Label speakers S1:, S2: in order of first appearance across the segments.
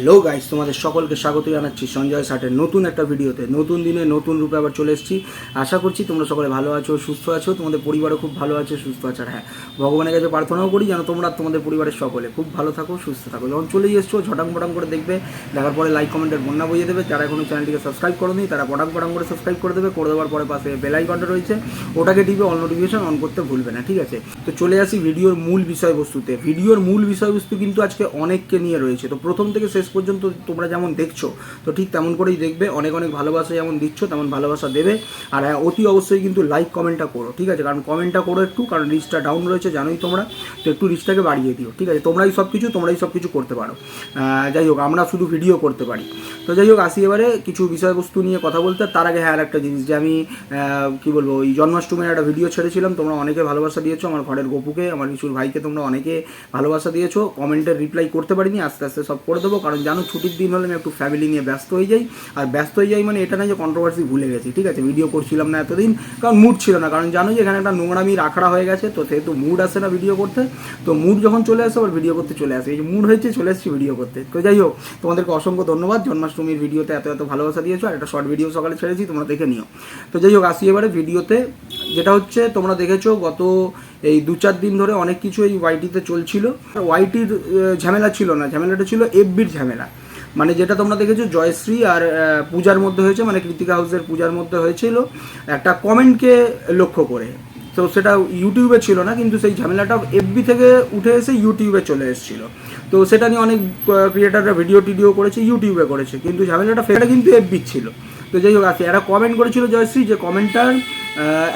S1: Hello guys, তোমাদের সকলকে স্বাগত জানাচ্ছি সঞ্জয় ষাটের নতুন একটা ভিডিওতে। নতুন দিনে নতুন রূপে আবার চলে এসেছি। আশা করছি তোমরা সকলে ভালো আছো, সুস্থ আছো, তোমাদের পরিবারও খুব ভালো আছে, সুস্থ আছে। আর হ্যাঁ ভগবানের কাছে প্রার্থনাও করি যেন তোমরা তোমাদের পরিবারের সকলে খুব ভালো থাকো, সুস্থ থাকো। যখন চলেই এসছো ঝটাং পটাং করে দেখবে, দেখার পরে লাইক কমেন্টের বন্যা বইয়ে দেবে। যারা এখনও চ্যানেলটিকে সাবস্ক্রাইব করোনি, তারা পটাং পটাং করে সাবস্ক্রাইব করে দেবে। করে দেওয়ার পরে পাশে বেল আইকনটা রয়েছে, ওটাকে টিপে অল নোটিফিকেশন অন করতে ভুলবে না, ঠিক আছে? তো চলে আসি ভিডিওর মূল বিষয়বস্তুতে। ভিডিওর মূল বিষয়বস্তু কিন্তু আজকে অনেককে নিয়ে রয়েছে। তো প্রথম থেকে শেষ পর্যন্ত তোমরা যেমন দেখছ, তো ঠিক তেমন করেই দেখবে। অনেক অনেক ভালোবাসা যেমন দিচ্ছ, তেমন ভালোবাসা দেবে। আর হ্যাঁ অতি অবশ্যই কিন্তু লাইক কমেন্টটা করো, ঠিক আছে? কারণ কমেন্টটা করো একটু, কারণ রিচটা ডাউন রয়েছে জানোই তোমরা। তো একটু রিচটাকে বাড়িয়ে দিও, ঠিক আছে? তোমরাই সব কিছু তোমরাই সব কিছু করতে পারো। যাই হোক, আমরা শুধু ভিডিও করতে পারি। তো যাই হোক, আসি এবারে কিছু বিষয়বস্তু নিয়ে কথা বলতে। তার আগে হ্যাঁ আর একটা জিনিস যে আমি কী বলব, ওই জন্মাষ্টমীর একটা ভিডিও ছেড়েছিলাম। তোমরা অনেকে ভালোবাসা দিয়েছ, আমার ঘরের গপুকে, আমার কিছুর ভাইকে তোমরা অনেকে ভালোবাসা দিয়েছ। কমেন্টের রিপ্লাই করতে পারিনি, আস্তে আস্তে সব করে দেবো। কারণ জানো ছুটির দিন হলে আমি একটু ফ্যামিলি নিয়ে ব্যস্ত হয়ে যাই। আর ব্যস্ত হয়ে যাই মানে এটা না যে কন্ট্রোভার্সি ভুলে গেছি, ঠিক আছে? ভিডিও করছিলাম না এতদিন, কারণ মুড ছিল না। কারণ জানো যে এখানে একটা নোংরামি, রাখড়া হয়ে গেছে, তো সেহেতু মুড আসে না ভিডিও করতে, তো মুড যখন চলে আসে, আবার ভিডিও করতে চলে আসে। এই যে মুড হয়েছে, চলে এসেছি ভিডিও করতে। তো যাই হোক, তোমাদেরকে অসংখ্য ধন্যবাদ। জন্মাষ্টমীর ভিডিওতে এত এত ভালোবাসা দিয়েছ, আর একটা শর্ট ভিডিও সকালে ছেড়েছি, তোমরা দেখে নিও। তো যাই হোক, আসি এবারে ভিডিওতে যেটা হচ্ছে, তোমরা দেখেছ গত এই দু চার দিন ধরে অনেক কিছু এই ওয়াইটিতে চলছিল। ওয়াইটির ঝামেলা ছিল না, ঝামেলাটা ছিল এফবির ঝামেলা। মানে যেটা তোমরা দেখেছ, জয়শ্রী আর পূজার মধ্যে হয়েছে মানে কৃতিকা হাউসের পূজার মধ্যে হয়েছিল। একটা কমেন্টকে লক্ষ্য করে। তো সেটা ইউটিউবে ছিল না, কিন্তু সেই ঝামেলাটা এফবি থেকে উঠে এসে ইউটিউবে চলে এসেছিল। তো সেটা নিয়ে অনেক ক্রিয়েটাররা ভিডিও টিডিও করেছে ইউটিউবে করেছে। কিন্তু ঝামেলাটা ফেটা কিন্তু এফবি ছিল। তো যাই হোক আছে এরা কমেন্ট করেছিল জয়শ্রী যে কমেন্টটার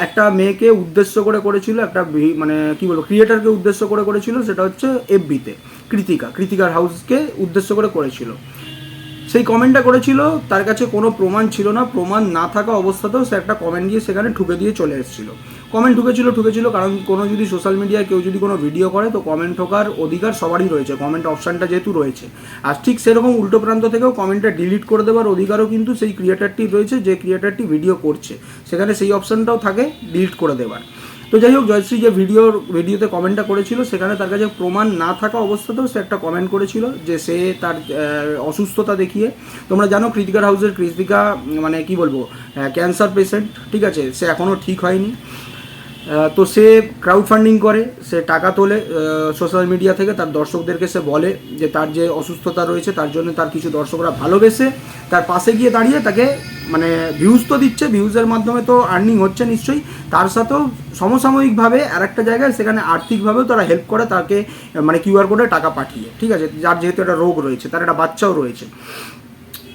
S1: একটা মেয়েকে উদ্দেশ্য করে করেছিল, একটা মানে কি বলব ক্রিয়েটারকে উদ্দেশ্য করে করেছিল, সেটা হচ্ছে এফবিতে কৃতিকা, কৃতিকার হাউসকে উদ্দেশ্য করে করেছিল। সেই কমেন্টটা করেছিল, তার কাছে কোনো প্রমাণ ছিল না, প্রমাণ না থাকা অবস্থাতেও সে একটা কমেন্ট দিয়ে সেখানে ঠুকে দিয়ে চলে এসেছিল। কমেন্ট ঠুকেছিল ঠুকেছিল কারণ কোনো যদি সোশ্যাল মিডিয়ায় কেউ যদি কোনো ভিডিও করে, তো কমেন্ট ঠোকার অধিকার সবারই রয়েছে। কমেন্ট অপশানটা যেহেতু রয়েছে। আর ঠিক সেরকম উল্টো প্রান্ত থেকেও কমেন্টটা ডিলিট করে দেওয়ার অধিকারও কিন্তু সেই ক্রিয়েটারটি রয়েছে, যে ক্রিয়েটারটি ভিডিও করছে। সেখানে সেই অপশানটাও থাকে ডিলিট করে দেওয়ার। তো যাই হোক, জয়শ্রী যে ভিডিওর ভিডিওতে কমেন্টটা করেছিল, সেখানে তার কাছে প্রমাণ না থাকা অবস্থাতেও সে একটা কমেন্ট করেছিল, যে সে তার অসুস্থতা দেখিয়ে, তোমরা জানো কৃতিকার হাউসের কৃতিকা মানে কি বলব ক্যান্সার পেশেন্ট ঠিক আছে? সে এখনও ঠিক হয়নি। তো সে ক্রাউড ফান্ডিং করে, সে টাকা তোলে সোশ্যাল মিডিয়া থেকে, তার দর্শকদেরকে সে বলে যে তার যে অসুস্থতা রয়েছে, তার জন্য তার কিছু দর্শকরা ভালোবেসে তার পাশে গিয়ে দাঁড়িয়ে তাকে মানে ভিউজ তো দিচ্ছে ভিউজের মাধ্যমে তো আর্নিং হচ্ছে নিশ্চয়ই। তার সাথেও সমসাময়িকভাবে আর একটা জায়গায় সেখানে আর্থিকভাবেও তারা হেল্প করে তাকে মানে কিউআর কোডে টাকা পাঠিয়ে। ঠিক আছে? যার যেহেতু একটা রোগ রয়েছে, তার একটা বাচ্চাও রয়েছে।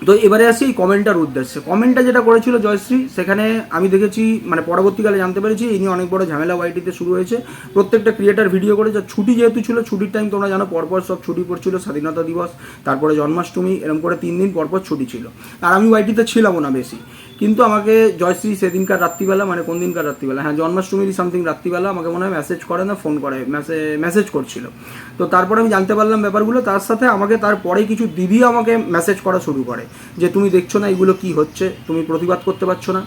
S1: তো এবারে আসি এই কমেন্টটার উদ্দেশ্যে। কমেন্টটা যেটা করেছিল জয়শ্রী, সেখানে আমি দেখেছি মানে পরবর্তীকালে জানতে পেরেছি এই নিয়ে অনেক বড় ঝামেলা ওয়াইটিতে শুরু হয়েছে। প্রত্যেকটা ক্রিয়েটার ভিডিও করে যা ছুটি যেহেতু ছিল, ছুটির টাইম তোমরা জানো, পরপর সব ছুটি পড়ছিল, স্বাধীনতা দিবস, তারপরে জন্মাষ্টমী এরকম করে তিন দিন পরপর ছুটি ছিল। আর আমি ওয়াইটিতে ছিলামও না বেশি। কিন্তু আমাকে জয়শ্রী সেদিনকার রাত্রিবেলা মানে কোন দিনকার রাত্রিবেলা? হ্যাঁ জন্মাষ্টমীর সামথিং রাত্রিবেলা আমাকে মনে হয় মেসেজ করে না ফোন করে মেসেজ করছিল। তো তারপরে আমি জানতে পারলাম ব্যাপারগুলো, তার সাথে আমাকে তারপরে কিছু দিদি আমাকে মেসেজ করা শুরু করে, যে তুমি দেখছ না এগুলো কি হচ্ছে, তুমি প্রতিবাদ করতে পারছ না।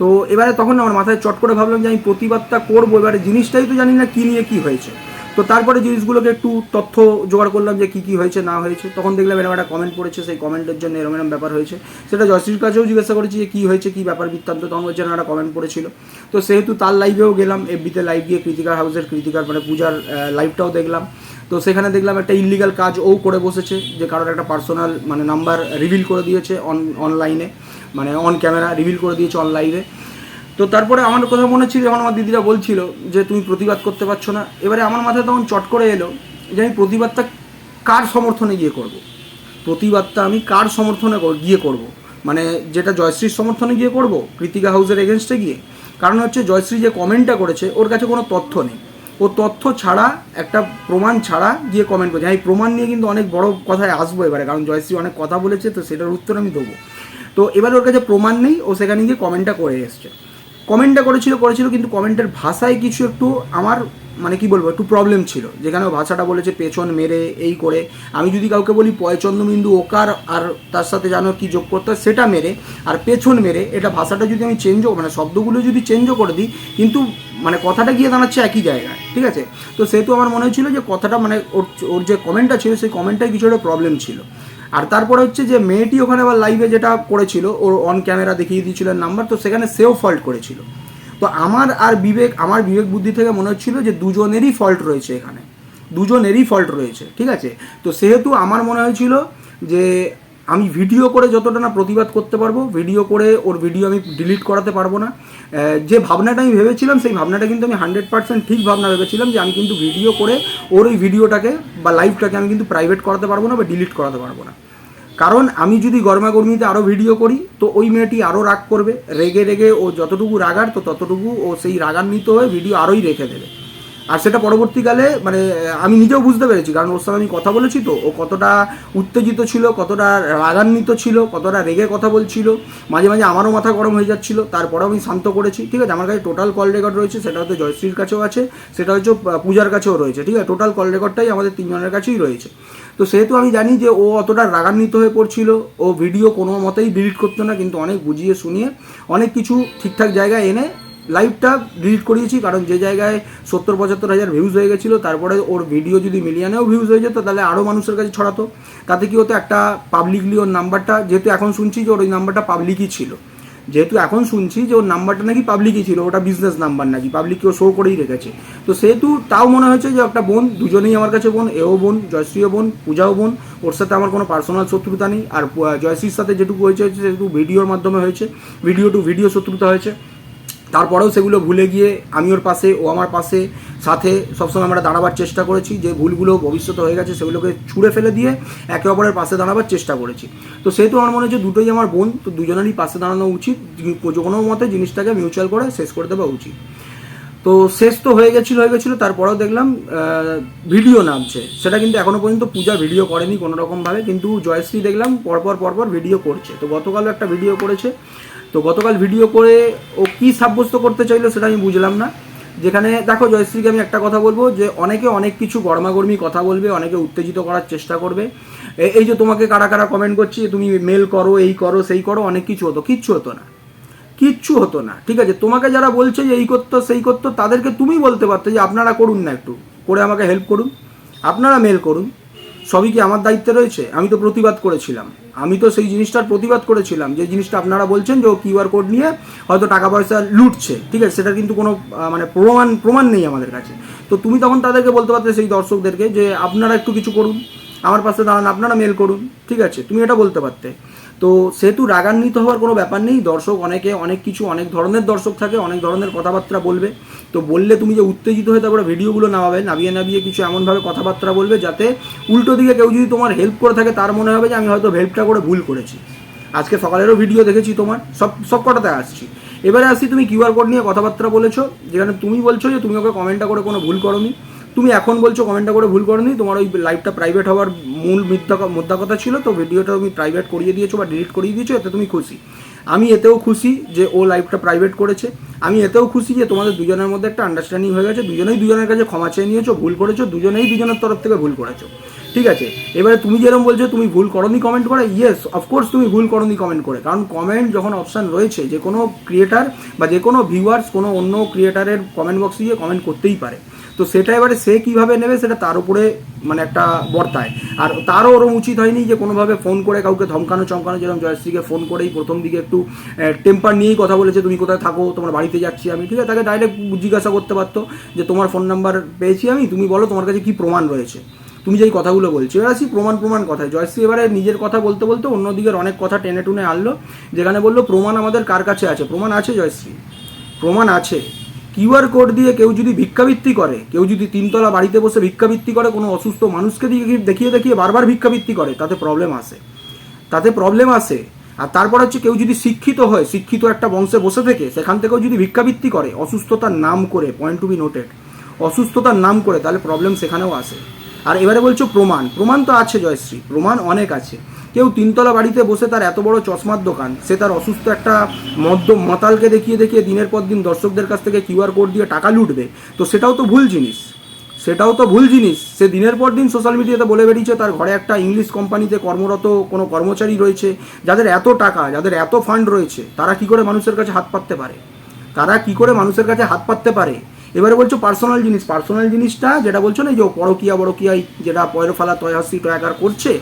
S1: তো এবারে তখন আমার মাথায় চট করে ভাবলাম যে আমি প্রতিবাদটা করব, এবারে জিনিসটাই তো জানি না কী নিয়ে কী হয়েছে। তো তারপরে জিনিসগুলোকে একটু তথ্য জোগাড় করলাম যে কী কী হয়েছে, না হয়েছে। তখন দেখলাম এরকম একটা কমেন্ট পড়েছে, সেই কমেন্টের জন্য এরকম এরকম ব্যাপার হয়েছে। সেটা জয়শ্রীর কাছেও জিজ্ঞাসা করেছি যে কী হয়েছে, কী ব্যাপার বৃত্তান্ত, তখন বলছে না একটা কমেন্ট পড়েছিল। তো সেহেতু তার লাইভেও গেলাম এফবিতে লাইভ গিয়ে কৃতিকার হাউসের কৃতিকার মানে পূজার লাইভটাও দেখলাম। তো সেখানে দেখলাম একটা ইলিগাল কাজ ও করে বসেছে, যে কারোর একটা পার্সোনাল মানে নাম্বার রিভিল করে দিয়েছে অন অনলাইনে মানে অন ক্যামেরা রিভিল করে দিয়েছে অনলাইনে তো তারপরে আমার কথা মনে ছিল যখন আমার দিদিরা বলছিল যে তুমি প্রতিবাদ করতে পারছ না। এবারে আমার মাথায় তখন চট করে এলো যে আমি প্রতিবাদটা কার সমর্থনে গিয়ে করব। প্রতিবাদটা আমি কার সমর্থনে গিয়ে করব। মানে যেটা জয়শ্রীর সমর্থনে গিয়ে করব, কৃতিকা হাউসের এগেনস্টে গিয়ে? কারণ হচ্ছে জয়শ্রী যে কমেন্টটা করেছে, ওর কাছে কোনো তথ্য নেই। ও তথ্য ছাড়া, একটা প্রমাণ ছাড়া গিয়ে কমেন্ট করছে। আমি প্রমাণ নিয়ে কিন্তু অনেক বড় কথায় আসব এবারে, কারণ জয়শ্রী অনেক কথা বলেছে, তো সেটার উত্তর আমি দেবো। তো এবার ওর কাছে প্রমাণ নেই, ও সেখানে গিয়ে কমেন্টটা করে এসছে। কমেন্টটা করেছিল করেছিল, কিন্তু কমেন্টের ভাষায় কিছু একটু আমার মানে কি বলব, একটু প্রবলেম ছিল। যেখানে ভাষাটা বলেছে, পেছন মেরে, এই করে। আমি যদি কাউকে বলি পয়চন্দ্রবিন্দু ওকার, আর তার সাথে জানো কি যোগ করতে হয়, সেটা মেরে, আর পেছন মেরে, এটা ভাষাটা যদি আমি চেঞ্জও মানে শব্দগুলো যদি চেঞ্জও করে দিই, কিন্তু মানে কথাটা গিয়ে দাঁড়াচ্ছে একই জায়গায়, ঠিক আছে? তো সেহেতু আমার মনে হয়েছিল যে কথাটা মানে ওর ওর যে কমেন্টটা ছিল, সেই কমেন্টটাই কিছু একটা প্রবলেম ছিল। আর তারপরে হচ্ছে যে মেয়েটি ওখানে আবার লাইভে যেটা করেছিল ওর অন ক্যামেরা দেখিয়ে দিয়েছিলেন নাম্বার তো সেখানে সেও ফল্ট করেছিল। তো আমার আর বিবেক, আমার বিবেক বুদ্ধি থেকে মনে হচ্ছিল যে দুজনেরই ফল্ট রয়েছে এখানে। দুজনেরই ফল্ট রয়েছে, ঠিক আছে? তো সেহেতু আমার মনে হয়েছিল যে আমি ভিডিও করে যতটা না প্রতিবাদ করতে পারব ভিডিও করে ওর ভিডিও আমি ডিলিট করাতে পারব না। যে ভাবনাটা আমি ভেবেছিলাম, সেই ভাবনাটা কিন্তু আমি হান্ড্রেড পার্সেন্ট ঠিক ভাবনা ভেবেছিলাম যে আমি কিন্তু ভিডিও করে ওর ওই ভিডিওটাকে বা লাইভটাকে আমি কিন্তু প্রাইভেট করাতে পারব না বা ডিলিট করাতে পারব না। কারণ আমি যদি গরমাগর্মিতে আরও ভিডিও করি, তো ওই মেয়েটি আরও রাগ করবে। রেগে রেগে ও যতটুকু রাগার, তো ততটুকু ও সেই রাগান্বিত হয়ে ভিডিও আরোই রেখে দেবে। আর সেটা পরবর্তীকালে মানে আমি নিজেও বুঝতে পেরেছি, কারণ ওর সঙ্গে আমি কথা বলেছি তো। ও কতটা উত্তেজিত ছিল, কতটা রাগান্বিত ছিল, কতটা রেগে কথা বলছিল, মাঝে মাঝে আমারও মাথা গরম হয়ে যাচ্ছিল, তারপরেও আমি শান্ত করেছি। ঠিক আছে, আমার কাছে টোটাল কল রেকর্ড রয়েছে, সেটা হয়তো জয়শ্রীর কাছেও আছে, সেটা হচ্ছে পূজার কাছেও রয়েছে। ঠিক আছে টোটাল কল রেকর্ডটাই আমাদের তিনজনের কাছেই রয়েছে। তো সেহেতু আমি জানি যে ও অতটা রাগান্বিত হয়ে পড়ছিল, ও ভিডিও কোনো মতেই ডিলিট করতো না, কিন্তু অনেক বুঝিয়ে শুনিয়ে, অনেক কিছু ঠিকঠাক জায়গায় এনে লাইভটা ডিলিট করিয়েছি, কারণ যে জায়গায় সত্তর, পঁচাত্তর হাজার ভিউজ হয়ে গেছিল, তারপরে ওর ভিডিও যদি মিলিয়নেও ভিউজ হয়ে যেত, তাহলে আরও মানুষের কাছে ছড়াতো। তাতে কি হতো, একটা পাবলিকলি ওর নাম্বারটা যেহেতু এখন শুনছি যে ওর ওই নাম্বারটা পাবলিকই ছিল, যেহেতু এখন শুনছি যে ওর নাম্বারটা নাকি পাবলিকই ছিল, ওটা বিজনেস নাম্বার নাকি পাবলিককে ও শো করেই রেখেছে। তো সেহেতু তাও মনে হয়েছে যে একটা বোন, দুজনেই আমার কাছে বোন, এও বোন, জয়শ্রীও বোন, পূজাও বোন, ওর সাথে আমার কোনো পার্সোনাল শত্রুতা নেই, আর জয়শ্রীর সাথে যেটুকু হয়েছে সেটুকু ভিডিওর মাধ্যমে হয়েছে ভিডিও টু ভিডিও শত্রুতা হয়েছে। তারপরেও সেগুলো ভুলে গিয়ে আমি ওর পাশে, ও আমার পাশে, সাথে সবসময় আমরা দাঁড়াবার চেষ্টা করেছি, যে ভুলগুলো ভবিষ্যতে হয়ে গেছে সেগুলোকে ছুঁড়ে ফেলে দিয়ে একে অপরের পাশে দাঁড়াবার চেষ্টা করেছি। তো সেহেতু আমার মনে হচ্ছে দুটোই আমার বোন, তো দুজনেরই পাশে দাঁড়ানো উচিত যে- কোনো মতে জিনিসটাকে মিউচুয়াল করে শেষ করে দেওয়া উচিত। তো শেষ তো হয়ে গেছিল হয়ে গেছিল, তারপরেও দেখলাম ভিডিও নামছে। সেটা কিন্তু এখনও পর্যন্ত পূজা ভিডিও করেনি কোনো রকমভাবে, কিন্তু জয়শ্রী দেখলাম পরপর পরপর ভিডিও করছে। তো গতকালও একটা ভিডিও করেছে। তো গতকাল ভিডিও করে ও কি সাব্যস্ত করতে চাইলো সেটা আমি বুঝলাম না। যেখানে, দেখো জয়শ্রীকে আমি একটা কথা বলব যে অনেকে অনেক কিছু গরমাগর্মি কথা বলবে, অনেকে উত্তেজিত করার চেষ্টা করবে। এই যে তোমাকে কারা কারা কমেন্ট করছি, তুমি মেল করো, এই করো, সেই করো, অনেক কিছু হতো। কিচ্ছু হতো না। কিচ্ছু হতো না। ঠিক আছে, তোমাকে যারা বলছে যে এই করতো, সেই করতো, তাদেরকে তুমি বলতে পারতে যে আপনারা করুন না একটু। করে আমাকে হেল্প করুন। আপনারা মেল করুন। সবই কি আমার দায়িত্বে রয়েছে? আমি তো প্রতিবাদ করেছিলাম। আমি তো সেই জিনিসটার প্রতিবাদ করেছিলাম যে জিনিসটা আপনারা বলছেন যে ও কিউআর কোড নিয়ে হয়তো টাকা পয়সা লুটছে। ঠিক আছে সেটা কিন্তু কোনো মানে প্রমাণ প্রমাণ নেই আমাদের কাছে। তো তুমি তখন তাদেরকে বলতে পারতে সেই দর্শকদেরকে যে আপনারা একটু কিছু করুন, আমার পাশে দাঁড়ান, আপনারা মেল করুন। ঠিক আছে, তুমি এটা বলতে পারতে। তো সেহেতু রাগান্বিত হওয়ার কোনো ব্যাপার নেই। দর্শক অনেকে অনেক কিছু, অনেক ধরনের দর্শক থাকে, অনেক ধরনের কথাবার্তা বলবে। তো বললে তুমি যে উত্তেজিত হয়ে তারপরে ভিডিওগুলো নামাবে নামিয়ে নামিয়ে কিছু এমনভাবে কথাবার্তা বলবে যাতে উল্টো দিকে কেউ যদি তোমার হেল্প করে থাকে, তার মনে হবে যে আমি হয়তো হেল্পটা করে ভুল করেছি। আজকে সকালেরও ভিডিও দেখেছি তোমার, সব সব কটাতে আসছি। এবারে আসছি তুমি কিউআর কোড নিয়ে কথাবার্তা বলেছ, যেখানে তুমি বলছো যে তুমি ওকে কমেন্টটা করে কোনো ভুল করনি। তুমি এখন বলছো কমেন্টটা করে ভুল করনি, তোমার ওই লাইভটা প্রাইভেট হওয়ার মূল মিথ্যা মোদ্দা কথা ছিল, তো ভিডিওটা তুমি প্রাইভেট করিয়ে দিয়েছ বা ডিলিট করিয়ে দিয়েছ, এতে তুমি খুশি। আমি এতেও খুশি যে ও লাইভটা প্রাইভেট করেছে। আমি এতেও খুশি যে তোমাদের দুজনের মধ্যে একটা আন্ডারস্ট্যান্ডিং হয়ে গেছে, দুজনেই দুজনের কাছে ক্ষমা চেয়ে নিয়েছো, ভুল করেছ, দুজনেই দুজনের তরফ থেকে ভুল করেছ। ঠিক আছে? এবারে তুমি যেরকম বলছো তুমি ভুল করনি কমেন্ট করে ইয়েস অফকোর্স তুমি ভুল করনি কমেন্ট করে। কারণ কমেন্ট যখন অপশান রয়েছে, যে কোনো ক্রিয়েটার বা যে কোনো ভিউয়ার্স কোনো অন্য ক্রিয়েটারের কমেন্ট বক্সে গিয়ে কমেন্ট করতেই পারে। তো সেটা এবারে সে কীভাবে নেবে সেটা তার উপরে মানে একটা বর্তায়। আর তারও ওরম উচিত হয়নি যে কোনোভাবে ফোন করে কাউকে ধমকানো, চমকানো যেরকম জয়শ্রীকে ফোন করেই প্রথম দিকে একটু টেম্পার নিয়েই কথা বলেছে, তুমি কোথায় থাকো? তোমার বাড়িতে যাচ্ছি আমি। ঠিক আছে, তাকে ডাইরেক্ট জিজ্ঞাসা করতে পারতো যে, তোমার ফোন নাম্বার পেয়েছি আমি? তুমি বলো তোমার কাছে কি প্রমাণ রয়েছে? তুমি যেই কথাগুলো বলছো, এবার আসি প্রমাণ প্রমাণ কথায়। জয়শ্রী এবারে নিজের কথা বলতে বলতে অন্যদিকের অনেক কথা টেনে টুনে আনলো, যেখানে বলল, প্রমাণ আমাদের কার কাছে আছে? প্রমাণ আছে জয়শ্রী, প্রমাণ আছে। কিউআর কোড দিয়ে কেউ যদি ভিক্ষাবৃত্তি করে, কেউ যদি তিনতলা বাড়িতে বসে ভিক্ষাবৃত্তি করে, কোনো অসুস্থ মানুষকে দিয়ে দেখিয়ে দেখিয়ে বারবার ভিক্ষাবৃত্তি করে, তাতে প্রবলেম আসে। তাতে প্রবলেম আসে। আর তারপর হচ্ছে কেউ যদি শিক্ষিত হয়, শিক্ষিত একটা বংশে বসে থেকে, সেখান থেকেও যদি ভিক্ষাবৃত্তি করে, অসুস্থতার নাম করে পয়েন্ট টু বি নোটেড অসুস্থতার নাম করে, তাহলে প্রবলেম সেখানেও আসে। আর এবারে বলছো প্রমাণ প্রমাণ তো আছে জয়শ্রী, প্রমাণ অনেক আছে। কেউ তিনতলা বাড়িতে বসে তার এত বড় চশমার দোকান, সে তার অসুস্থ একটা মদ্য মাতালকে দেখিয়ে দেখিয়ে দিনের পর দিন দর্শকদের কাছ থেকে কিউআর কোড দিয়ে টাকা লুটবে। তো সেটাও তো ভুল জিনিস। সেটাও তো ভুল জিনিস। সে দিনের পর দিন সোশ্যাল মিডিয়াতে বলে বেরিয়েছে তার ঘরে একটা ইংলিশ কোম্পানিতে কর্মরত কোনো কর্মচারী রয়েছে, যাদের এত টাকা, যাদের এত ফান্ড রয়েছে, তারা কি করে মানুষের কাছে হাত পাততে পারে? তারা কি করে মানুষের কাছে হাত পাততে পারে? এবারে বলছো পার্সোনাল জিনিস পার্সোনাল জিনিসটা যেটা বলছো না যে পরকিয়া বড়কিয়াই যেটা পয়রফালা তয়াসি টয়াকার করছে,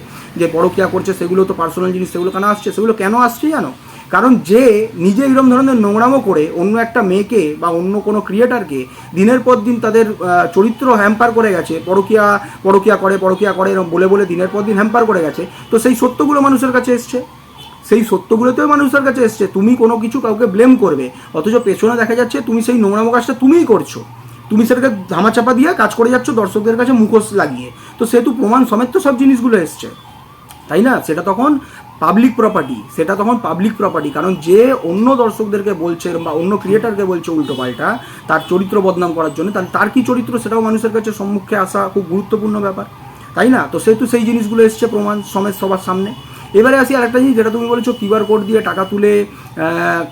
S1: যে পরকিয়া করছে, সেগুলো তো পার্সোনাল জিনিস, সেগুলো কেন আসছে, সেগুলো কেন আসছে জানো? কারণ যে নিজে এরকম ধরনের নোংরামো করে অন্য একটা মেয়েকে বা অন্য কোনো ক্রিয়েটারকে দিনের পর দিন তাদের চরিত্র হ্যাম্পার করে গেছে, পরকিয়া পরকিয়া করে পরকিয়া করে এরকম বলে বলে দিনের পর দিন হ্যাম্পার করে গেছে, তো সেই সত্যগুলো মানুষের কাছে এসছে। সেই সত্যগুলোতেও মানুষের কাছে এসছে। তুমি কোনো কিছু কাউকে ব্লেম করবে। অথচ পেছনে দেখা যাচ্ছে তুমি সেই নোংরামো কাজটা তুমিই করছ। তুমি সেটাকে ধামাচাপা দিয়ে কাজ করে যাচ্ছ, দর্শকদের কাছে মুখোশ লাগিয়ে। তো সেহেতু প্রমাণ সমেত তো সব জিনিসগুলো এসছে। তাই না? সেটা তখন পাবলিক প্রপার্টি সেটা তখন পাবলিক প্রপার্টি কারণ যে অন্য দর্শকদেরকে বলছে বা অন্য ক্রিয়েটারকে বলছে উল্টো পাল্টা, তার চরিত্র বদনাম করার জন্য, তাহলে তার কি চরিত্র সেটাও মানুষের কাছে সম্মুখে আসা খুব গুরুত্বপূর্ণ ব্যাপার। তাই না? তো সেহেতু সেই জিনিসগুলো এসছে প্রমাণ সমেত সবার সামনে। এবারে আসি আরেকটা জিনিস যেটা তুমি বলেছ কিউআর কোড দিয়ে টাকা তুলে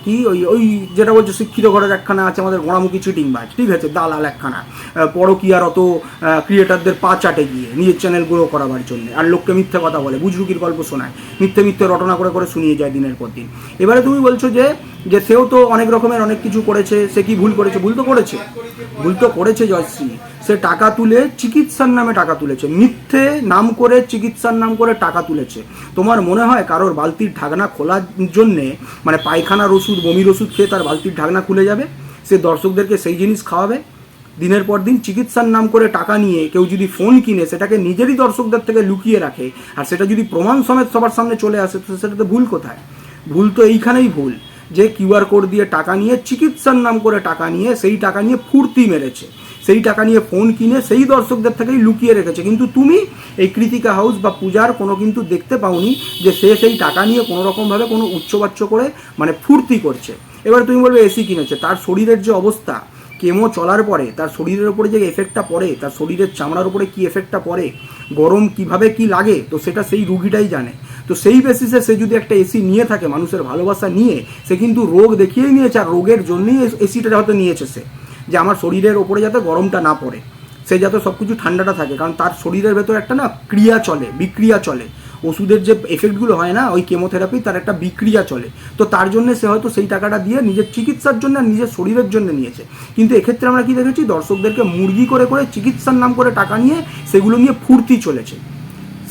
S1: কি ওই ওই যেটা বলছো শিক্ষিত ঘরের একখানা আছে আমাদের গোড়ামুখী চিটিং বাজ ঠিক আছে? দালাল একখানা আহ, পরকীয়ার অত ক্রিয়েটারদের পা চাটে গিয়ে নিজের চ্যানেল গ্রো করাবার জন্য। আর লোককে মিথ্যে কথা বলে বুজরুকির গল্প শোনায় মিথ্যে মিথ্যে রটনা করে করে শুনিয়ে যায় দিনের পর দিন। এবারে তুমি বলছো যে যে সেও তো অনেক রকমের অনেক কিছু করেছে সে কি ভুল করেছে? ভুল তো করেছে। ভুল তো করেছে জয়শ্রী। সে টাকা তুলে চিকিৎসার নামে টাকা তুলেছে। মিথ্যে নাম করে চিকিৎসার নাম করে টাকা তুলেছে। তোমার মনে হয় কারোর বালতির ঢাকনা খোলার জন্যে মানে পায়খানার ওষুধ, বমির ওষুধ খেয়ে তার বালতির ঢাকনা খুলে যাবে? সে দর্শকদেরকে সেই জিনিস খাওয়াবে? দিনের পর দিন চিকিৎসার নাম করে টাকা নিয়ে কেউ যদি ফোন কিনে, সেটাকে নিজেরই দর্শকদের থেকে লুকিয়ে রাখে, আর সেটা যদি প্রমাণ সমেত সবার সামনে চলে আসে, তো সেটাতে ভুল কোথায়? ভুল তো এইখানেই ভুল। যে কিউআর কোড দিয়ে টাকা নিয়ে, চিকিৎসার নাম করে টাকা নিয়ে, সেই টাকা নিয়ে ফুর্তি মেরেছে। সেই টাকা নিয়ে ফোন কিনে সেই দর্শকদের থেকেই লুকিয়ে রেখেছে। কিন্তু তুমি এই কৃতিকা হাউস বা পূজার কোনো কিন্তু দেখতে পাওনি যে সে সেই টাকা নিয়ে কোনো রকমভাবে কোনো উচ্চবাচ্য করে মানে ফুর্তি করছে। এবার তুমি বলবে এসি কিনেছে। তার শরীরের যে অবস্থা, কেমো চলার পরে, তার শরীরের উপরে যে এফেক্টটা পড়ে, তার শরীরের চামড়ার উপরে কি এফেক্টটা পড়ে, গরম কীভাবে কি লাগে, তো সেটা সেই রুগীটাই জানে। তো সেই বেসিসে সে যদি একটা এসি নিয়ে থাকে, মানুষের ভালোবাসা নিয়ে, সে কিন্তু রোগ দেখিয়েই নিয়েছে, আর রোগের জন্যই এসিটা হয়তো নিয়েছে সে। যে আমার শরীরের ওপরে যাতে গরমটা না পড়ে, সে যাতে সব কিছু ঠান্ডাটা থাকে। কারণ তার শরীরের ভেতর একটা না ক্রিয়া চলে, বিক্রিয়া চলে। ওষুধের যে এফেক্টগুলো হয় না, ওই কেমোথেরাপি তার একটা বিক্রিয়া চলে। তো তার জন্য সে হয়তো সেই টাকাটা দিয়ে নিজের চিকিৎসার জন্য আর নিজের শরীরের জন্য নিয়েছে। কিন্তু এক্ষেত্রে আমরা কি দেখেছি, দর্শকদেরকে মুরগি করে করে চিকিৎসার নাম করে টাকা নিয়ে সেগুলো নিয়ে ফুর্তি চলেছে।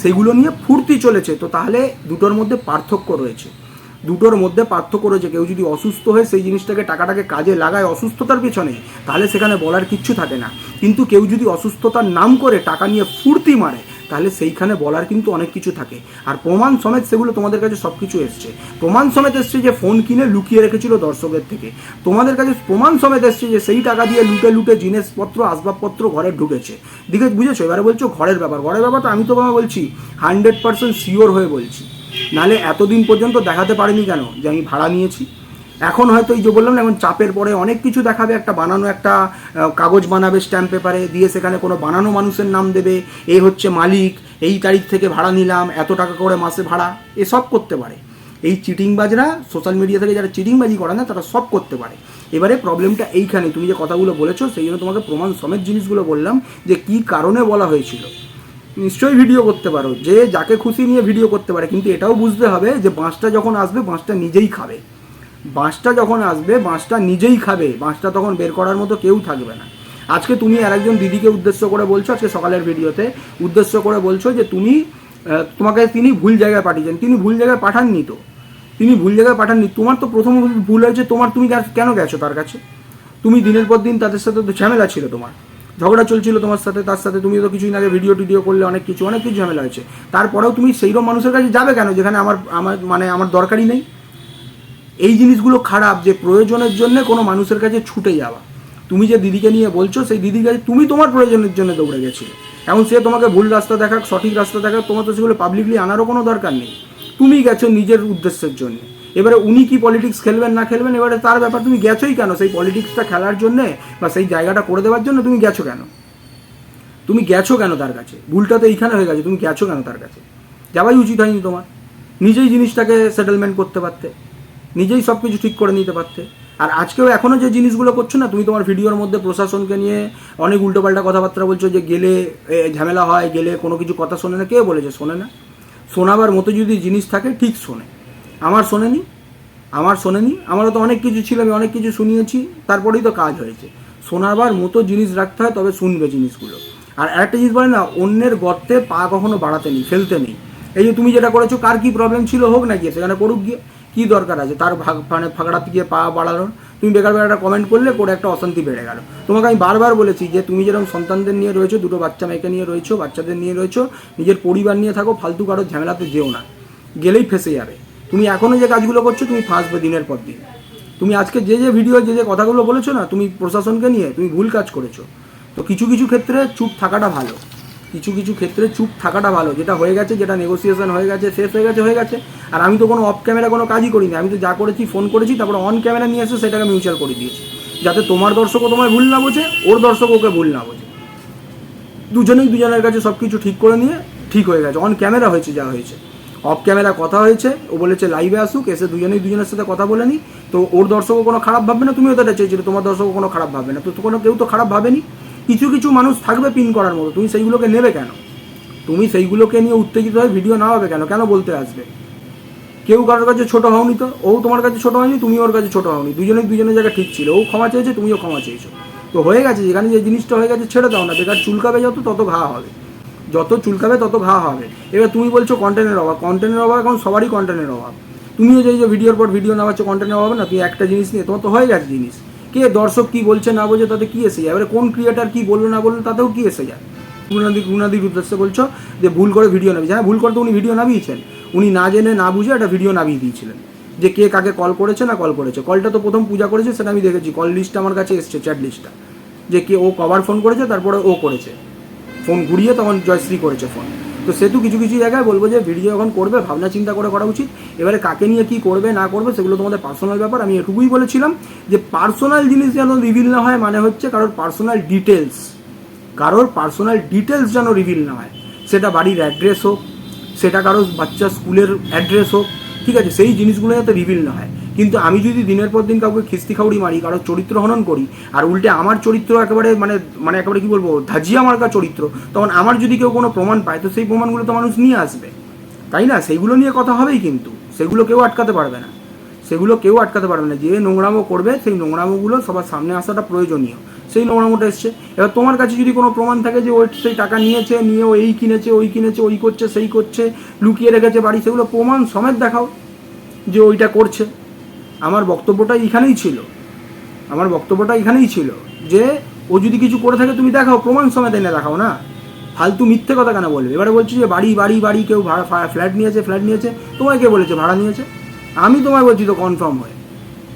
S1: সেগুলো নিয়ে ফুর্তি চলেছে। তো তাহলে দুটোর মধ্যে পার্থক্য রয়েছে। দুটোর মধ্যে পার্থক্য রয়েছে। কেউ যদি অসুস্থ হয়ে সেই জিনিসটাকে, টাকাটাকে কাজে লাগায় অসুস্থতার পেছনে, তাহলে সেখানে বলার কিচ্ছু থাকে না। কিন্তু কেউ যদি অসুস্থতার নাম করে টাকা নিয়ে ফুর্তি মারে, তাহলে সেইখানে বলার কিন্তু অনেক কিছু থাকে। আর প্রমাণ সমেত সেগুলো তোমাদের কাছে সব কিছু এসছে। প্রমাণ সমেত এসছে যে ফোন কিনে লুকিয়ে রেখেছিল দর্শকের থেকে। তোমাদের কাছে প্রমাণ সমেত এসছে যে সেই টাকা দিয়ে লুটে লুটে জিনিসপত্র, আসবাবপত্র ঘরে ঢুকেছে। দিকে বুঝেছ? এবারে বলছো ঘরের ব্যাপার। ঘরের ব্যাপার তো আমি তো বলছি হান্ড্রেড পার্সেন্ট শিওর হয়ে বলছি। নালে এতদিন পর্যন্ত দেখাতে পারিনি কেন যে আমি ভাড়া নিয়েছি? এখন হয়তো এই যে বললাম না, এখন চাপের পরে অনেক কিছু দেখাবে, একটা বানানো, একটা কাগজ বানাবে স্ট্যাম্প পেপারে দিয়ে সেখানে কোনো বানানো মানুষের নাম দেবে এ হচ্ছে মালিক, এই তারিখ থেকে ভাড়া নিলাম, এত টাকা করে মাসে ভাড়া এসব করতে পারে। এই চিটিংবাজরা সোশ্যাল মিডিয়া থেকে যারা চিটিংবাজি করে না, তারা সব করতে পারে। এবারে প্রবলেমটা এইখানে, তুমি যে কথাগুলো বলেছ, সেই জন্য তোমাকে প্রমাণ সমেত জিনিসগুলো বললাম, যে কি কারণে বলা হয়েছিল। নিশ্চয়ই ভিডিও করতে পারো। যে যাকে খুশি নিয়ে ভিডিও করতে পারে, কিন্তু এটাও বুঝতে হবে যে বাঁশটা যখন আসবে, বাঁশটা নিজেই খাবে। বাঁশটা যখন আসবে, বাঁশটা নিজেই খাবে। বাঁশটা তখন বের করার মতো কেউ থাকবে না। আজকে তুমি আর একজন দিদিকে উদ্দেশ্য করে বলছো, আজকে সকালের ভিডিওতে উদ্দেশ্য করে বলছো যে তুমি তোমাকে তিনি ভুল জায়গায় পাঠিয়েছেন। তিনি ভুল জায়গায় পাঠাননি তো? তিনি ভুল জায়গায় পাঠাননি। তোমার তো প্রথম ভুল হয়েছে, তোমার তুমি কেন গেছো তার কাছে? তুমি দিনের পর দিন তাদের সাথে তো ঝামেলা ছিল তোমার। ঝগড়া চলছিল তোমার সাথে, তার সাথে তুমি তো কিছুদিন আগে ভিডিও টিডিও করলে, অনেক কিছু অনেক কিছু ঝামেলা হয়েছে। তারপরেও তুমি সেইরকম মানুষের কাছে যাবে কেন, যেখানে আমার আমার মানে আমার দরকারই নেই? এই জিনিসগুলো খারাপ, যে প্রয়োজনের জন্য কোনো মানুষের কাছে ছুটে যাওয়া। তুমি যে দিদিকে নিয়ে বলছো, সেই দিদির কাছে তুমি তোমার প্রয়োজনের জন্য দৌড়ে গেছিলে। এখন সে তোমাকে ভুল রাস্তা দেখাক, সঠিক রাস্তা দেখাক, তোমার তো সেগুলো পাবলিকলি আনারও কোনো দরকার নেই। তুমি গেছো নিজের উদ্দেশ্যের জন্য। এবারে উনি কি পলিটিক্স খেলবেন, না খেলবেন, এবারে তার ব্যাপার তুমি গেছোই কেন? সেই পলিটিক্সটা খেলার জন্যে বা সেই জায়গাটা করে দেওয়ার জন্য তুমি গেছো কেন? তুমি গেছো কেন তার কাছে? ভুলটা তো এইখানে হয়ে গেছে, তুমি গেছো কেন তার কাছে? যাওয়াই উচিত হয়নি তোমার। নিজেই জিনিসটাকে সেটেলমেন্ট করতে পারতে, নিজেই সব কিছু ঠিক করে নিতে পারতে। আর আজকেও এখনও যে জিনিসগুলো করছ না, তুমি তোমার ভিডিওর মধ্যে প্রশাসনকে নিয়ে অনেক উল্টোপাল্টা কথাবার্তা বলছো যে গেলে ঝামেলা হয়, গেলে কোনো কিছু কথা শোনে না। কে বলেছে? শোনে না। শোনাবার মতো যদি জিনিস থাকে, ঠিক শোনে। আমার শোনেনি আমার শোনেনি, আমারও তো অনেক কিছু ছিল, আমি অনেক কিছু শুনিয়েছি, তারপরেই তো কাজ হয়েছে। শোনাবার মতো জিনিস রাখতে হয়, তবে শুনবে জিনিসগুলো। আর একটা জিনিস বলে না, অন্যের গর্তে পা কখনো বাড়াতে নেই, ফেলতে নেই। এই যে তুমি যেটা করেছ, কার কি প্রবলেম ছিল হোক না গিয়ে, সেখানে করুক গিয়ে, কী দরকার আছে? তার ভাগ মানে ফাঁকড়াতে গিয়ে পা বাড়ানোর তুমি বেকার বেকার একটা কমেন্ট করলে, করে একটা অশান্তি বেড়ে গেল। তোমাকে আমি বারবার বলেছি যে, তুমি যেরকম সন্তানদের নিয়ে রয়েছো, দুটো বাচ্চা মেয়েকে নিয়ে রয়েছো, বাচ্চাদের নিয়ে রয়েছো, নিজের পরিবার নিয়ে থাকো, ফালতু কারও ঝামেলাতে যেও না। গেলেই ফেসে যাবে। তুমি এখনও যে কাজগুলো করছ, তুমি ফাঁসবে দিনের পর দিন। তুমি আজকে যে যে ভিডিও যে যে কথাগুলো বলেছ না, তুমি প্রশাসনকে নিয়ে তুমি ভুল কাজ করেছ। তো কিছু কিছু ক্ষেত্রে চুপ থাকাটা ভালো। কিছু কিছু ক্ষেত্রে চুপ থাকাটা ভালো। যেটা হয়ে গেছে, যেটা নেগোসিয়েশন হয়ে গেছে, শেষ হয়ে গেছে হয়ে গেছে। আর আমি তো কোনো অফ ক্যামেরা কোনো কাজই করিনি। আমি তো যা করেছি ফোন করেছি, তারপরে অন ক্যামেরা নিয়ে এসে সেটাকে মিউচুয়াল করে দিয়েছি। যাতে তোমার দর্শকও তোমায় ভুল না বোঝে, ওর দর্শক ওকে ভুল না বোঝে। দুজনেই দুজনের কাছে সব কিছু ঠিক করে নিয়ে ঠিক হয়ে গেছে। অন ক্যামেরা হয়েছে, যা হয়েছে। অফ ক্যামেরা কথা হয়েছে, ও বলেছে লাইভে আসুক, এসে দুজনেই দুজনের সাথে কথা বলে নি তো ওর দর্শকও কোনো খারাপ ভাববে না, তুমিও তো এটা চেয়েছিলে, তোমার দর্শকও কোনো খারাপ ভাববে না। তো কোনো কেউ তো খারাপ ভাবেনি। কিছু কিছু মানুষ থাকবে পিন করার মতো, তুমি সেইগুলোকে নেবে কেন? তুমি সেইগুলোকে নিয়ে উত্তেজিত হয়ে ভিডিও না হবে কেন? কেন বলতে আসবে? কেউ কারোর কাছে ছোটো হওনি তো, ও তোমার কাছে ছোটো হয়নি তুমি ওর কাছে ছোটো হওনি। দুজনেই দুজনের জায়গায় ঠিক ছিল, ও ক্ষমা চেয়েছে, তুমিও ক্ষমা চেয়েছো। তো হয়ে গেছে, যেখানে যে জিনিসটা হয়ে গেছে, ছেড়ে দাও না, বেকার চুলকাবে যত, তত ঘা হবে। যত চুলকাবে তত ঘা হবে। এবার তুমি বলছো কন্টেন্টের অভাব। কন্টেন্টের অভাব এখন সবারই কন্টেন্টের অভাব। তুমিও যে ভিডিওর পর ভিডিও নেওয়াচ্ছ কন্টেন্টের অভাব না? তুমি একটা জিনিস নিয়ে, তোমার তো হয়ে গেছে জিনিস। কে দর্শক কি বলছে না বলছে তাতে কি এসে যায়? এবারে কোন ক্রিয়েটার কি বলল না বলল তাতেও কি এসে যায়? গুণাদি গুণাদির উদ্দেশ্যে বলছো যে ভুল করে ভিডিও নামিয়েছে। হ্যাঁ ভুল করে তো উনি ভিডিও নামিয়েছেন। উনি না জেনে, না বুঝে একটা ভিডিও নামিয়ে দিয়েছিলেন। যে কে কাকে কল করেছে না কল করেছে। কলটা তো প্রথম পূজা করেছে, সেটা আমি দেখেছি। কল লিস্টটা আমার কাছে এসছে চ্যাট লিস্টটা যে কে ও কবার ফোন করেছে, তারপরে ও করেছে। ফোন ঘুরিয়ে তখন জয়শ্রী করেছে ফোন। তো সেহেতু কিছু কিছু জায়গায় বলব যে ভিডিও যখন করবে, ভাবনা চিন্তা করে করা উচিত। এবারে কাকে নিয়ে কি করবে, না করবে, সেগুলো তোমাদের পার্সোনাল ব্যাপার। আমি এটুকুই বলেছিলাম যে পার্সোনাল জিনিস যেন রিভিল না হয় মানে হচ্ছে কারোর পার্সোনাল ডিটেলস কারোর পার্সোনাল ডিটেলস যেন রিভিল না হয়। সেটা বাড়ির অ্যাড্রেস হোক, সেটা কারোর বাচ্চা স্কুলের অ্যাড্রেস হোক, ঠিক আছে? সেই জিনিসগুলো যাতে রিভিল না হয়। কিন্তু আমি যদি দিনের পর দিন কাউকে খিস্তি খাউড়ি মারি কারোর চরিত্র হনন করি, আর উল্টে আমার চরিত্র একেবারে মানে মানে একেবারে কি বলব, ধাজিয়া মার্কা চরিত্র, তখন আমার যদি কেউ কোনো প্রমাণ পায়, তো সেই প্রমাণগুলো তো মানুষ নিয়ে আসবে। তাই না? সেইগুলো নিয়ে কথা হবেই কিন্তু। সেগুলো কেউ আটকাতে পারবে না। সেগুলো কেউ আটকাতে পারবে না। যে নোংরামো করবে, সেই নোংরামোগুলো সবার সামনে আসাটা প্রয়োজনীয়। সেই নোংরামোটা এসছে। এবার তোমার কাছে যদি কোনো প্রমাণ থাকে যে ওই সেই টাকা নিয়েছে, নিয়ে ও এই কিনেছে, ওই কিনেছে, ওই করছে, সেই করছে, লুকিয়ে রেখেছে বাড়ি, সেগুলো প্রমাণ সমেত দেখাও যে ওইটা করছে। আমার বক্তব্যটা এখানেই ছিল। আমার বক্তব্যটা এখানেই ছিল যে, ও যদি কিছু করে থাকে তুমি দেখাও, প্রমাণ সমেত এনে দেখাও না। ফালতু মিথ্যে কথা কেন বলবে? এবারে বলছি যে, বাড়ি বাড়ি বাড়ি, কেউ ভাড়া ফ্ল্যাট নিয়েছে ফ্ল্যাট নিয়েছে। তোমায় কে বলেছে ভাড়া নিয়েছে? আমি তোমায় বলছি তো কনফার্ম হয়ে।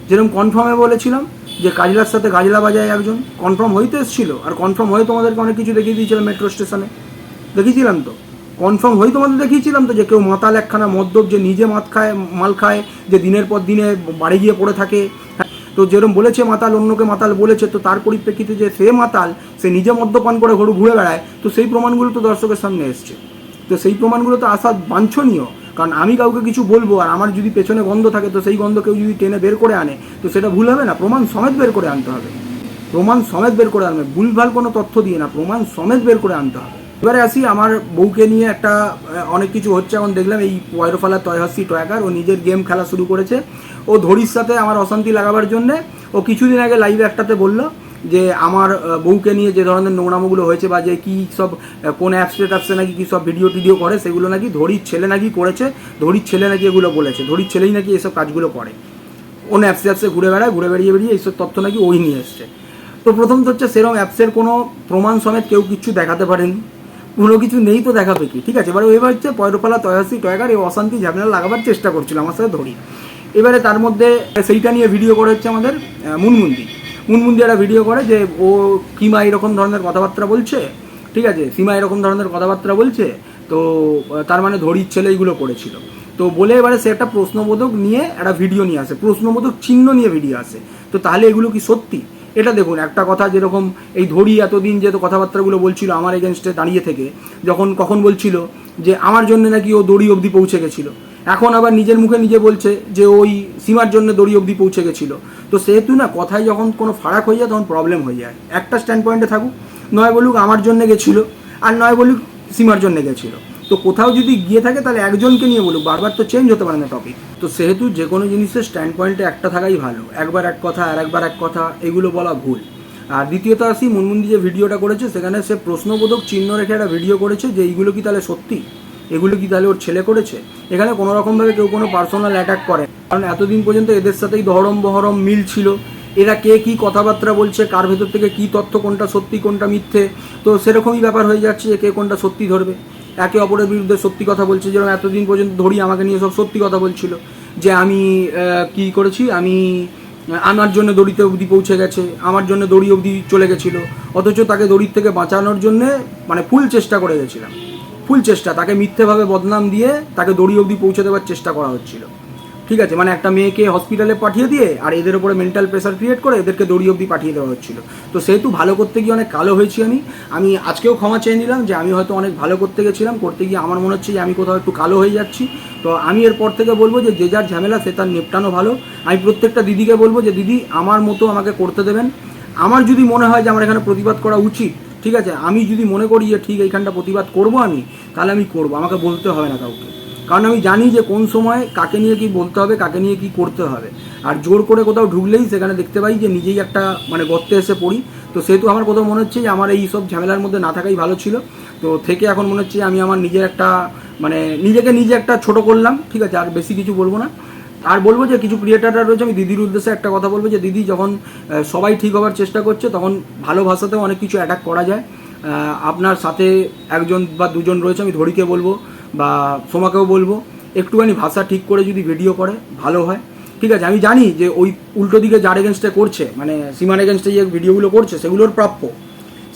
S1: যেরকম কনফার্মে বলেছিলাম যে, কাজলার সাথে গাজলা বাজায় একজন। কনফার্ম হইতে এসেছিল। আর কনফার্ম হয়ে তোমাদেরকে অনেক কিছু দেখিয়ে দিয়েছিলাম মেট্রো স্টেশনে দেখিয়েছিলাম তো। কনফার্ম হয়ে তোমাদের দেখিয়েছিলাম তো যে কেউ মাতাল একখানা মদ্যপ যে নিজে মাত খায়, মাল খায়, যে দিনের পর দিনে বাড়ি গিয়ে পড়ে থাকে। তো যেরকম বলেছে মাতাল, অন্যকে মাতাল বলেছে, তো তার পরিপ্রেক্ষিতে যে সে মাতাল, সে নিজে মদ্যপান করে ঘরু ঘুরে বেড়ায়, তো সেই প্রমাণগুলো তো দর্শকের সামনে এসছে। তো সেই প্রমাণগুলো তো আসা বাঞ্ছনীয়, কারণ আমি কাউকে কিছু বলব, আর আমার যদি পেছনে গন্ধ থাকে, তো সেই গন্ধ কেউ যদি টেনে বের করে আনে, তো সেটা ভুল হবে না, প্রমাণ সমেত বের করে আনতে হবে। প্রমাণ সমেত বের করে আনবে ভুলভাল কোনো তথ্য দিয়ে না, প্রমাণ সমেত বের করে আনতে হবে। এবারে আসি আমার বউকে নিয়ে একটা অনেক কিছু হচ্ছে। এখন দেখলাম এই পয়রফালা তয়হাসি টয়াকার ও নিজের গেম খেলা শুরু করেছে। ও ধরির সাথে আমার অশান্তি লাগাবার জন্যে, ও কিছুদিন আগে লাইভে একটাতে বলল যে আমার বউকে নিয়ে যে ধরনের নোংরামোগুলো হয়েছে বা যে কী সব কোন অ্যাপসে ট্যাপসে নাকি কী সব ভিডিও টিডিও করে, সেগুলো নাকি ধরির ছেলে নাকি করেছে, ধরির ছেলে নাকি এগুলো বলেছে, ধরির ছেলেই নাকি এসব কাজগুলো করে। কোন অ্যাপসে অ্যাপসে ঘুরে বেড়ায়, ঘুরে বেড়িয়ে বেরিয়ে এইসব তথ্য নাকি ওই নিয়ে এসছে। তো প্রথম তো হচ্ছে সেরকম অ্যাপসের কোনো প্রমাণ সমেত কেউ কিছু দেখাতে পারেনি। কোনো কিছু নেই তো দেখাবে কি? ঠিক আছে? এবারে এবার হচ্ছে পয়রপালা, তয়াসি, টয়গার এই অশান্তি ঝামেলা লাগাবার চেষ্টা করছিল আমার সাথে ধরি এবারে তার মধ্যে সেইটা নিয়ে ভিডিও করে হচ্ছে আমাদের মুনমুন্দি। মুনমুন্দি একটা ভিডিও করে যে ও কিমা এরকম ধরনের কথাবার্তা বলছে, ঠিক আছে? সীমা এরকম ধরনের কথাবার্তা বলছে, তো তার মানে ধরির ছেলে এইগুলো করেছিল। তো বলে এবারে সে একটা প্রশ্নবোধক নিয়ে একটা ভিডিও নিয়ে আসে। প্রশ্নবোধক চিহ্ন নিয়ে ভিডিও আসে। তো তাহলে এগুলো কি সত্যি? এটা দেখুন, একটা কথা যেরকম এই ধরি এতদিন যে কথাবার্তাগুলো বলছিল আমার এগেনস্টে দাঁড়িয়ে থেকে, যখন কখন বলছিল যে আমার জন্য নাকি ও দড়ি অবধি পৌঁছে গেছিল। এখন আবার নিজের মুখে নিজে বলছে যে ওই সীমার জন্য দড়ি অবধি পৌঁছে গেছিল। তো সেহেতু না কথায় যখন কোনো ফারাক হয়ে যায়, তখন প্রবলেম হয়ে যায়। একটা স্ট্যান্ড পয়েন্টে থাকুক, নয় বলুক আমার জন্য গেছিল, আর নয় বলুক সীমার জন্য গেছিল। তো কোথাও যদি গিয়ে থাকে তাহলে একজনকে নিয়ে বলুক, বারবার তো চেঞ্জ হতে পারে না টপিক তো সেহেতু যে কোনো জিনিসের স্ট্যান্ড পয়েন্টে একটা থাকাই ভালো। একবার এক কথা, আর একবার এক কথা, এগুলো বলা ভুল। আর দ্বিতীয়ত আসি, মুনমুন্দি যে ভিডিওটা করেছে, সেখানে সে প্রশ্নবোধক চিহ্ন রেখে একটা ভিডিও করেছে যে এইগুলো কি তাহলে সত্যি? এগুলো কি তাহলে ওর ছেলে করেছে? এখানে কোনো রকমভাবে কেউ কোনো পার্সোনাল অ্যাটাক করে কারণ এতদিন পর্যন্ত এদের সাথেই দহরম বহরম মিল ছিল। এরা কে কি কথাবার্তা বলছে, কার ভেতর থেকে কি তথ্য কোনটা সত্যি, কোনটা মিথ্যে, তো সেরকমই ব্যাপার হয়ে যাচ্ছে যে কে কোনটা সত্যি ধরবে। একে অপরের বিরুদ্ধে সত্যি কথা বলছে, যেরকম এতদিন পর্যন্ত ধরি আমাকে নিয়ে সব সত্যি কথা বলছিল, যে আমি কি করেছি? আমি আমার জন্য দড়িতে অবধি পৌঁছে গেছে, আমার জন্য দড়ি অবধি চলে গেছিল, অথচ তাকে দড়ির থেকে বাঁচানোর জন্যে মানে ফুল চেষ্টা করে গেছিলাম। ফুল চেষ্টা, তাকে মিথ্যেভাবে বদনাম দিয়ে তাকে দড়ি অবধি পৌঁছে দেওয়ার চেষ্টা করা হচ্ছিল। ঠিক আছে মানে একটা মেয়েকে হসপিটালে পাঠিয়ে দিয়ে আর এদের উপরে মেন্টাল প্রেশার ক্রিয়েট করে এদেরকে দড়ি অবধি পাঠিয়ে দেওয়া হচ্ছিল। তো সেহেতু ভালো করতে গিয়ে অনেক কালো হয়েছি আমি। আমি আজকেও ক্ষমা চেয়ে নিলাম যে আমি হয়তো অনেক ভালো করতে গেছিলাম, করতে গিয়ে আমার মনে হচ্ছে যে আমি কোথাও একটু কালো হয়ে যাচ্ছি। তো আমি এরপর থেকে বলব যে যে যার ঝামেলা সে তার নিপটানো ভালো। আমি প্রত্যেকটা দিদিকে বলব যে, দিদি, আমার মতো আমাকে করতে দেবেন। আমার যদি মনে হয় যে আমার এখানে প্রতিবাদ করা উচিত, ঠিক আছে, আমি যদি মনে করি যে ঠিক এইখানটা প্রতিবাদ করব আমি, তাহলে আমি করব, আমাকে বলতে হবে না কাউকে। কারণ আমি জানি যে কোন সময় কাকে নিয়ে কি বলতে হবে, কাকে নিয়ে কি করতে হবে। আর জোর করে কোথাও ঢুকলেই সেখানে দেখতে পাই যে নিজেই একটা মানে গর্তে এসে পড়ি। তো সেহেতু আমার কোথাও মনে হচ্ছে যে আমার এই সব ঝামেলার মধ্যে না থাকাই ভালো ছিল। তো থেকে এখন মনে হচ্ছে আমি আমার নিজের একটা মানে নিজেকে নিজে একটা ছোট করলাম, ঠিক আছে, আর বেশি কিছু বলব না। আর বলব যে কিছু ক্রিয়েটাররা রয়েছে, আমি দিদির উদ্দেশ্যে একটা কথা বলব যে দিদি যখন সবাই ঠিক হওয়ার চেষ্টা করছে, তখন ভালো ভাষাতেও অনেক কিছু অ্যাটাক করা যায়। আপনার সাথে একজন বা দুজন রয়েছে, আমি ধরিকে বলব। বা সোমাকেও বলব, একটুখানি ভাষা ঠিক করে যদি ভিডিও করে, ভালো হয়। ঠিক আছে, আমি জানি যে ওই উল্টো দিকে যার এগেনস্টে করছে মানে সীমার এগেনস্টে যে ভিডিওগুলো করছে, সেগুলোর প্রাপ্য।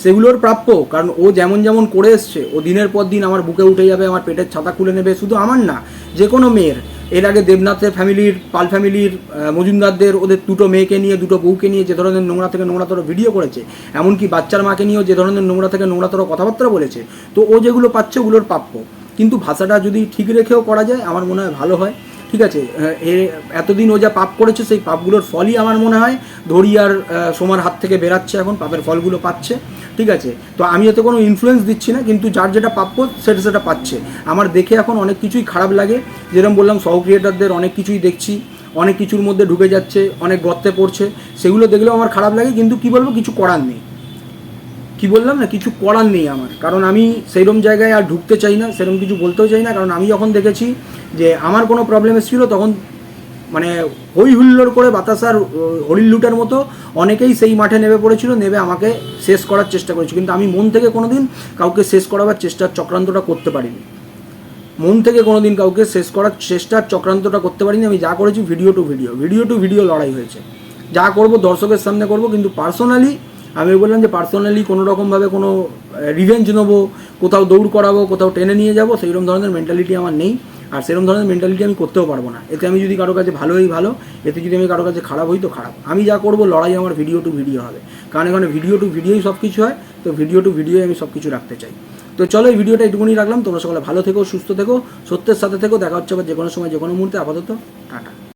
S1: সেগুলোর প্রাপ্য, কারণ ও যেমন যেমন করে এসছে, ও দিনের পর দিন আমার বুকে উঠে যাবে, আমার পেটের ছাতা খুলে নেবে, শুধু আমার না, যে কোনো মেয়ের। এর আগে দেবনাথের ফ্যামিলির পাল ফ্যামিলির মজুমদারদের, ওদের দুটো মেয়েকে নিয়ে, দুটো বউকে নিয়ে যে ধরনের নোংরা থেকে নোংরাতর ভিডিও করেছে, এমনকি বাচ্চার মাকে নিয়েও যে ধরনের নোংরা থেকে নোংরাতর কথাবার্তা বলেছে, তো ও যেগুলো পাচ্ছে ওগুলোর প্রাপ্য। কিন্তু ভাষাটা যদি ঠিক রেখেও করা যায়, আমার মনে হয় ভালো হয়। ঠিক আছে? এ এতদিন ও যা পাপ করেছে, সেই পাপগুলোর ফলই আমার মনে হয় ধরি আর সোমার হাত থেকে বেরাচ্ছে এখন, পাপের ফলগুলো পাচ্ছে। ঠিক আছে? তো আমি এতে কোনো ইনফ্লুয়েন্স দিচ্ছি না, কিন্তু যার যেটা প্রাপ্য সেটা সেটা পাচ্ছে। আমার দেখে এখন অনেক কিছুই খারাপ লাগে। যেরকম বললাম, সহ ক্রিয়েটারদের অনেক কিছুই দেখছি, অনেক কিছুর মধ্যে ঢুকে যাচ্ছে, অনেক গর্তে পড়ছে, সেগুলো দেখলেও আমার খারাপ লাগে, কিন্তু কি বলব, কিছু করার নেই। কি বললাম না, কিছু করার নেই আমার। কারণ আমি সেইরকম জায়গায় আর ঢুকতে চাই না সেরকম কিছু বলতেও চাই না, কারণ আমি যখন দেখেছি যে আমার কোনো প্রবলেম এসেছিল, তখন মানে হই হুল্লোড় করে বাতাসার হরিল্লুটার মতো অনেকেই সেই মাঠে নেমে পড়েছিল, নেমে আমাকে শেষ করার চেষ্টা করেছে কিন্তু আমি মন থেকে কোনো দিন কাউকে শেষ করাবার চেষ্টার চক্রান্তটা করতে পারিনি। মন থেকে কোনো দিন কাউকে শেষ করার চেষ্টার চক্রান্তটা করতে পারিনি। আমি যা করেছি video to video video to video লড়াই হয়েছে। যা করব, দর্শকের সামনে করব, কিন্তু পার্সোনালি আমি বললাম যে পার্সোনালি কোনো রকমভাবে কোনো রিভেঞ্জ নেব, কোথাও দৌড় করাবো, কোথাও টেনে নিয়ে যাব সেইরকম ধরনের মেন্টালিটি আমার নেই। আর সেরকম ধরনের মেন্টালিটি আমি করতেও পারব না। এতে আমি যদি কারও কাছে ভালো হই ভালো, এতে যদি আমি কারও কাছে খারাপ হই তো খারাপ। আমি যা করব, লড়াই আমার ভিডিও টু ভিডিও হবে। কারণ এখানে ভিডিও টু ভিডিওই সব কিছু হয়, তো ভিডিও টু ভিডিওই আমি সব কিছু রাখতে চাই। তো চলো এই ভিডিওটা এটুকুনি রাখলাম। তোমরা সকলে ভালো থেকো, সুস্থ থেকো, সত্যের সাথে থেকো। দেখা হচ্ছে আবার যে কোনো সময় যে কোনো মুহূর্তে। আপাতত, টাটা।